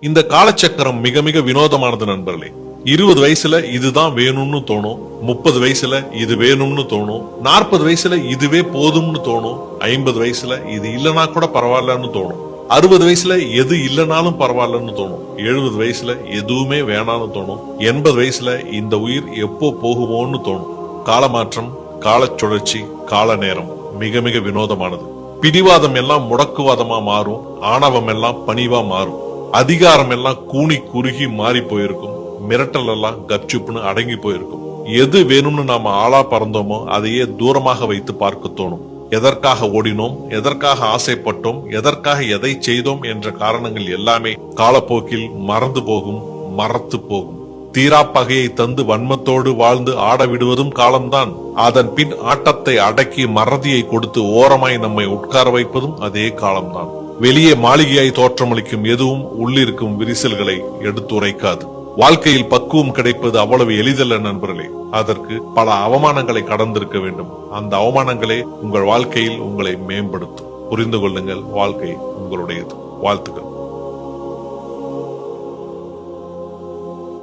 இந்த காலச்சக்கரம் மிக மிக வினோதமானது நண்பர்களே. இருபது வயசுல இதுதான் வேணும்னு தோணும். முப்பது வயசுல இது வேணும்னு தோணும். நாற்பது வயசுல இதுவே போதும்னு தோணும். ஐம்பது வயசுல இது இல்லைனா கூட பரவாயில்லன்னு தோணும். அறுபது வயசுல எது இல்லைனாலும் பரவாயில்லன்னு தோணும். எழுபது வயசுல எதுவுமே வேணாம்னு தோணும். எண்பது வயசுல இந்த உயிர் எப்போ போகுமோன்னு தோணும். காலமாற்றம் காலச்சுழற்சி கால நேரம் மிக மிக வினோதமானது. பிடிவாதம் எல்லாம் முடக்குவாதமா மாறும். ஆணவம் எல்லாம் பணிவா மாறும். அதிகாரம் எல்லாம் கூனி குறுகி மாறி போயிருக்கும். மிரட்டல் எல்லாம் கப்சுப்புன்னு அடங்கி போயிருக்கும். எது வேணும்னு நாம ஆளா பறந்தோமோ அதையே தூரமாக வைத்து பார்க்க தோணும். எதற்காக ஓடினோம்? எதற்காக ஆசைப்பட்டோம்? எதற்காக எதை செய்தோம் என்ற காரணங்கள் எல்லாமே காலப்போக்கில் மறந்து போகும் மறத்து போகும். தீரா பகையை தந்து வன்மத்தோடு வாழ்ந்து ஆட விடுவதும் காலம்தான். அதன் பின் ஆட்டத்தை அடக்கி மறதியை கொடுத்து ஓரமாய் நம்மை உட்கார வைப்பதும் அதே காலம்தான். வெளியே மாளிகையாய் தோற்றமளிக்கும் எதுவும் உள்ளிருக்கும் விரிசல்களை எடுத்துரைக்காது வாழ்க்கையில் பக்குவம் கிடைப்பது அவ்வளவு எளிதல்ல நண்பர்களே. அதற்கு பல அவமானங்களை கடந்திருக்க வேண்டும். அந்த அவமானங்களே உங்கள் வாழ்க்கையில் உங்களை மேம்படுத்தும். புரிந்து கொள்ளுங்கள் வாழ்க்கை உங்களுடையது. வாழ்த்துக்கள்.